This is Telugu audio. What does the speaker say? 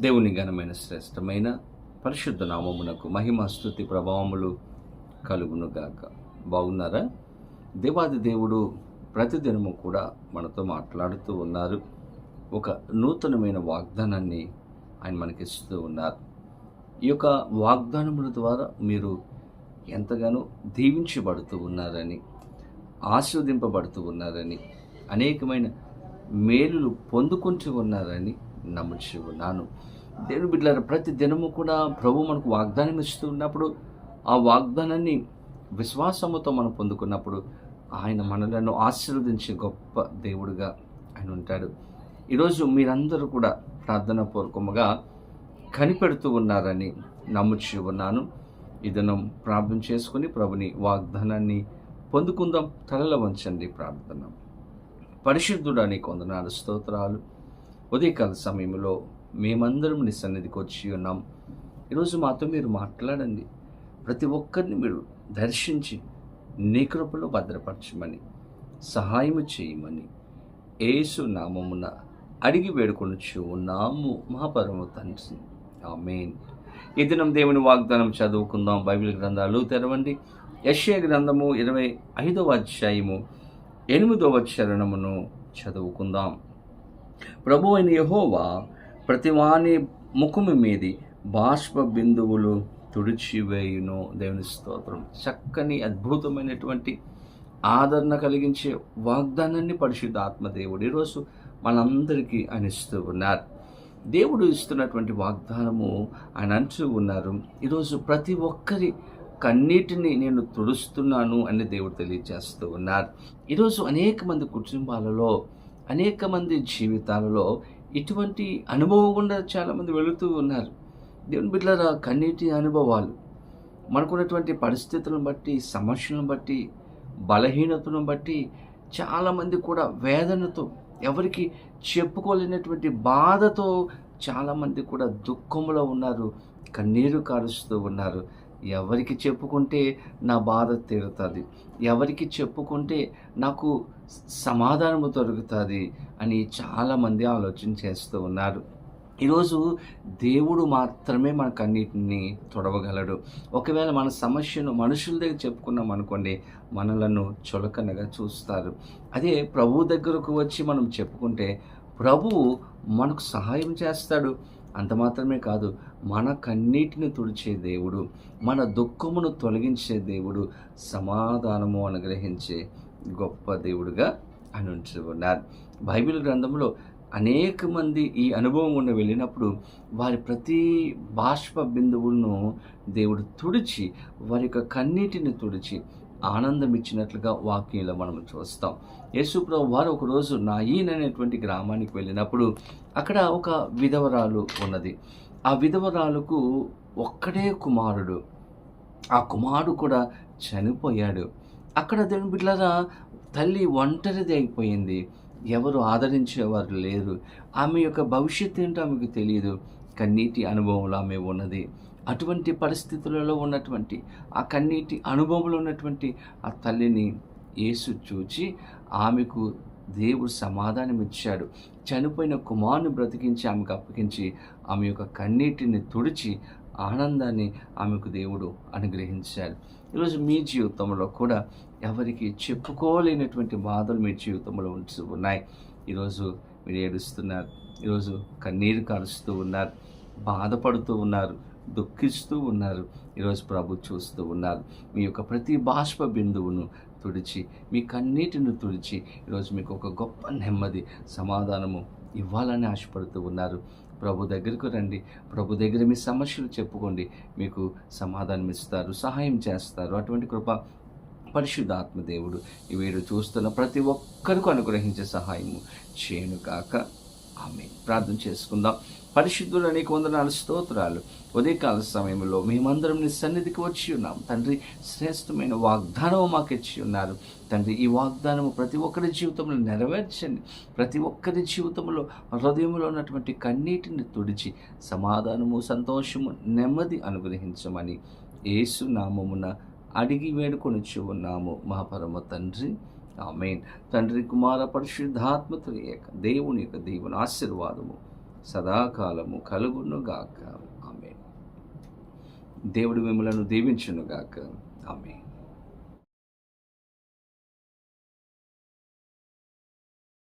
దేవుని ఘనమైన శ్రేష్టమైన పరిశుద్ధ నామమునకు మహిమ స్థుతి ప్రభావములు కలుగునుగాక బాగున్నారా? దేవాది దేవుడు ప్రతిదినము కూడా మనతో మాట్లాడుతూ ఉన్నారు. ఒక నూతనమైన వాగ్దానాన్ని ఆయన మనకిస్తూ ఉన్నారు. ఈ యొక్క వాగ్దానముల ద్వారా మీరు ఎంతగానో దీవించబడుతూ ఉన్నారని ఆస్వాదింపబడుతూ ఉన్నారని అనేకమైన మేలులు పొందుకుంటూ ఉన్నారని నమ్ముచి ఉన్నాను దేవుని బిడ్డలారా ప్రతి దినము కూడా ప్రభు మనకు వాగ్దానం ఇస్తూ ఉన్నప్పుడు ఆ వాగ్దానాన్ని విశ్వాసముతో మనం పొందుకున్నప్పుడు ఆయన మనలను ఆశీర్వదించే గొప్ప దేవుడుగా ఆయన ఉంటాడు. ఈరోజు మీరందరూ కూడా ప్రార్థన పూర్వకముగా కనిపెడుతూ ఉన్నారని నమ్ముచి ఉన్నాను. ఇదనం ప్రార్థన చేసుకుని ప్రభుని వాగ్దానాన్ని పొందుకుందాం. తలల వంచండి ప్రార్థన. పరిశుద్ధుడా కొందనాలు స్తోత్రాలు. ఉదయకాల సమయంలో మేమందరం నీ సన్నిధికి వచ్చి ఉన్నాం. ఈరోజు మాతో మీరు మాట్లాడండి. ప్రతి ఒక్కరిని మీరు దర్శించి నీ కృపలో భద్రపరచమని సహాయము చేయమని ఏసు నామమున అడిగి వేడుకొనుచు ఉన్నాము. మహాపరమ తండ్రి. ఆమెన్. ఈ దినం దేవుని వాగ్దానం చదువుకుందాం. బైబిల్ గ్రంథాలు తెరవండి. యశ్య గ్రంథము ఇరవై ఐదవ అధ్యాయము ఎనిమిదవ చరణమును చదువుకుందాం. ప్రభు అయిన యహోవా ప్రతివాని ముఖము మీది బాష్ప బిందువులు తుడిచివేయును. దేవుని స్తోత్రం. చక్కని అద్భుతమైనటువంటి ఆదరణ కలిగించే వాగ్దానాన్ని పరిశుద్ధ ఆత్మదేవుడు ఈరోజు మనందరికీ అనిస్తూ ఉన్నారు. దేవుడు ఇస్తున్నటువంటి వాగ్దానము ఆయన అంటూ ఉన్నారు. ఈరోజు ప్రతి ఒక్కరి కన్నీటిని నేను తుడుస్తున్నాను అని దేవుడు తెలియజేస్తూ ఉన్నారు. ఈరోజు అనేక మంది కుటుంబాలలో అనేక మంది జీవితాలలో ఇటువంటి అనుభవం గుండా చాలామంది వెళుతూ ఉన్నారు. దేవుని బిడ్డల కన్నీటి అనుభవాలు మనకున్నటువంటి పరిస్థితులను బట్టి సమస్యలను బట్టి బలహీనతను బట్టి చాలామంది కూడా వేదనతో ఎవరికి చెప్పుకోలేనటువంటి బాధతో చాలామంది కూడా దుఃఖంలో ఉన్నారు కన్నీరు కారుస్తూ ఉన్నారు. ఎవరికి చెప్పుకుంటే నా బాధ తీరుతుంది ఎవరికి చెప్పుకుంటే నాకు సమాధానము దొరుకుతుంది అని చాలామంది ఆలోచన చేస్తూ ఉన్నారు. ఈరోజు దేవుడు మాత్రమే మన కన్నిటిని తొడవగలడు. ఒకవేళ మన సమస్యను మనుషుల దగ్గర చెప్పుకున్నాం అనుకోండి మనలను చులకనగా చూస్తారు. అదే ప్రభు దగ్గరకు వచ్చి మనం చెప్పుకుంటే ప్రభువు మనకు సహాయం చేస్తాడు. అంత మాత్రమే కాదు మన కన్నీటిని తుడిచే దేవుడు మన దుఃఖమును తొలగించే దేవుడు సమాధానము అనుగ్రహించే గొప్ప దేవుడుగా అని బైబిల్ గ్రంథంలో అనేక మంది ఈ అనుభవం ఉన్న వెళ్ళినప్పుడు వారి ప్రతి బాష్ప బిందువులను దేవుడు తుడిచి వారి యొక్క కన్నీటిని తుడిచి ఆనందం ఇచ్చినట్లుగా వాక్యంలో మనం చూస్తాం. యేసుప్రభు వారు ఒకరోజు నాయీన్ అనేటువంటి గ్రామానికి వెళ్ళినప్పుడు అక్కడ ఒక విధవరాలు ఉన్నది. ఆ విధవరాలకు ఒక్కడే కుమారుడు. ఆ కుమారుడు కూడా చనిపోయాడు. అక్కడ దేవుని బిడ్డలారా తల్లి ఒంటరిది అయిపోయింది. ఎవరు ఆదరించేవారు లేరు. ఆమె యొక్క భవిష్యత్తు ఏంటో ఆమెకు తెలియదు. కన్నీటి అనుభవంలో ఆమె ఉన్నది. అటువంటి పరిస్థితులలో ఉన్నటువంటి ఆ కన్నీటి అనుభవంలో ఉన్నటువంటి ఆ తల్లిని యేసు చూచి ఆమెకు దేవుడు సమాధానం ఇచ్చాడు. చనిపోయిన కుమారుని బ్రతికించి ఆమెకు అప్పగించి ఆమె యొక్క కన్నీటిని తుడిచి ఆనందాన్ని ఆమెకు దేవుడు అనుగ్రహించాడు. ఈరోజు మీ జీవితంలో కూడా ఎవరికి చెప్పుకోలేనటువంటి బాధలు మీ జీవితంలో ఉంటూ ఉన్నాయి. ఈరోజు మీరు ఏడుస్తున్నారు. ఈరోజు కన్నీరు కారుస్తూ ఉన్నారు. బాధపడుతూ ఉన్నారు. దుఃఖిస్తూ ఉన్నారు. ఈరోజు ప్రభు చూస్తూ ఉన్నారు. మీ యొక్క ప్రతి బాష్ప బిందువును తుడిచి మీ కన్నీటిని తుడిచి ఈరోజు మీకు ఒక గొప్ప నెమ్మది సమాధానము ఇవ్వాలని ఆశపడుతూ ఉన్నారు. ప్రభు దగ్గరకు రండి. ప్రభు దగ్గర మీ సమస్యలు చెప్పుకోండి. మీకు సమాధానం ఇస్తారు సహాయం చేస్తారు. అటువంటి కృప పరిశుద్ధాత్మ దేవుడు వీడు చూస్తున్న ప్రతి ఒక్కరికి అనుగ్రహించే సహాయము చేయను కాక ఆమె ప్రార్థన చేసుకుందాం. పరిశుద్ధులు అనేక వందనాలు స్తోత్రాలు. ఉదయకాల సమయంలో మేమందరం నీ సన్నిధికి వచ్చి ఉన్నాం. తండ్రి శ్రేష్టమైన వాగ్దానం మాకు ఇచ్చి ఉన్నారు. తండ్రి ఈ వాగ్దానము ప్రతి ఒక్కరి జీవితంలో నెరవేర్చండి. ప్రతి ఒక్కరి జీవితంలో హృదయంలో ఉన్నటువంటి కన్నీటిని తుడిచి సమాధానము సంతోషము నెమ్మది అనుగ్రహించమని ఏసునామమున నామమున అడిగి వేడుకొనిచ్చి ఉన్నాము మహాపరమ తండ్రి. ఆమెన్. తండ్రి కుమార పరిశుద్ధాత్మతో ఏక దేవుని యొక్క దేవుని ఆశీర్వాదము సదాకాలము కలుగునుగాక ఆమె దేవుడు మిమ్మలను దీవించునుగాక ఆమె